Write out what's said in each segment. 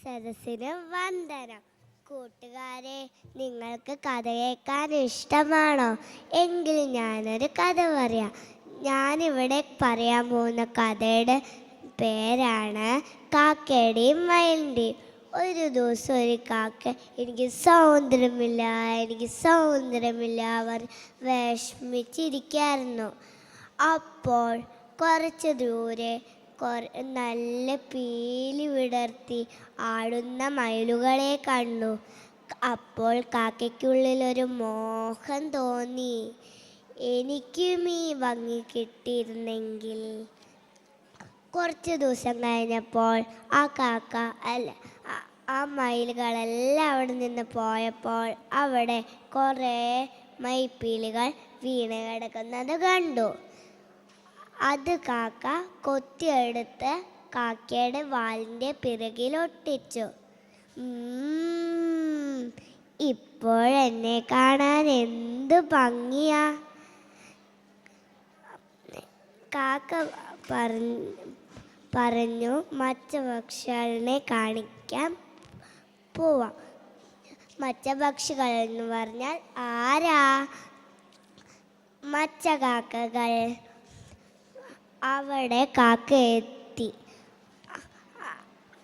സദസ്സിന് വന്ദനം. കൂട്ടുകാരെ നിങ്ങൾക്ക് കഥ കേൾക്കാൻ ഇഷ്ടമാണോ? എങ്കിൽ ഞാനൊരു കഥ പറയാം. ഞാനിവിടെ പറയാൻ പോകുന്ന കഥയുടെ പേരാണ് കാക്കയുടെയും മയിലിന്റെയും ഒരു ദിവസം ഒരു കാക്ക എനിക്ക് സൗന്ദര്യമില്ല എനിക്ക് സൗന്ദര്യമില്ല അവർ വിഷമിച്ചിരിക്കായിരുന്നു. അപ്പോൾ കുറച്ച് ദൂരെ നല്ല പീലി വിടർത്തി ആടുന്ന മയിലുകളെ കണ്ടു. അപ്പോൾ കാക്കയ്ക്കുള്ളിൽ ഒരു മോഹം തോന്നി. എനിക്കും ഈ ഭംഗി കിട്ടിയിരുന്നെങ്കിൽ. കുറച്ച് ദിവസം കഴിഞ്ഞപ്പോൾ ആ കാക്ക അല്ല ആ- ആ മയിലുകളെല്ലാം അവിടെ നിന്ന് പോയപ്പോൾ അവിടെ കുറേ മൈപ്പീലുകൾ വീണ് കിടക്കുന്നത് കണ്ടു. അത് കാക്ക കൊത്തിയെടുത്ത് കാക്കയുടെ വാലിന്റെ പിറകിലൊട്ടിച്ചു ഇപ്പോഴെന്നെ കാണാൻ എന്ത് ഭംഗിയാ. കാക്ക പറഞ്ഞു മറ്റു പക്ഷികളെ കാണിക്കാൻ പോവാം. മറ്റ പക്ഷികൾ എന്ന് പറഞ്ഞാൽ ആരാ? മച്ച കാക്കകൾ അവിടെ കാക്ക എത്തി.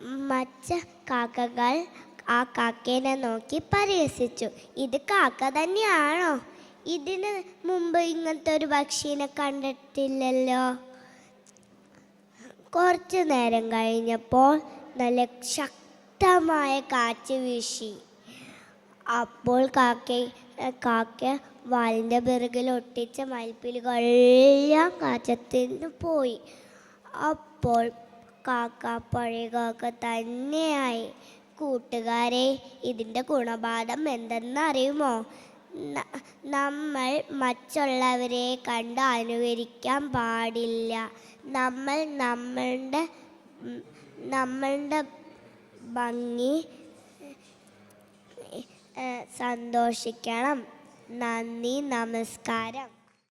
മച്ച കാക്കകൾ ആ കാക്കേനെ നോക്കി പരിഹസിച്ചു. ഇത് കാക്ക തന്നെയാണോ? ഇതിന് മുമ്പ് ഇങ്ങനത്തെ ഒരു പക്ഷീനെ കണ്ടിട്ടില്ലല്ലോ. കുറച്ചു നേരം കഴിഞ്ഞപ്പോൾ നല്ല ശക്തമായ കാറ്റ് വീശി. അപ്പോൾ കാക്ക കാക്ക വാലിന്റെ പിറകിൽ ഒട്ടിച്ച മൽപ്പിലുകളെല്ലാം കാറ്റത്തിൽ നിന്ന് പോയി. അപ്പോൾ കാക്ക പഴയ കാക്ക തന്നെയായി. കൂട്ടുകാരെ ഇതിന്റെ ഗുണപാഠം എന്തെന്നറിയുമോ? നമ്മൾ മറ്റുള്ളവരെ കണ്ട് അനുകരിക്കാൻ പാടില്ല. നമ്മൾ നമ്മളുടെ നമ്മളുടെ ഭംഗി സന്തോഷിക്കണം. നന്ദി നമസ്കാരം.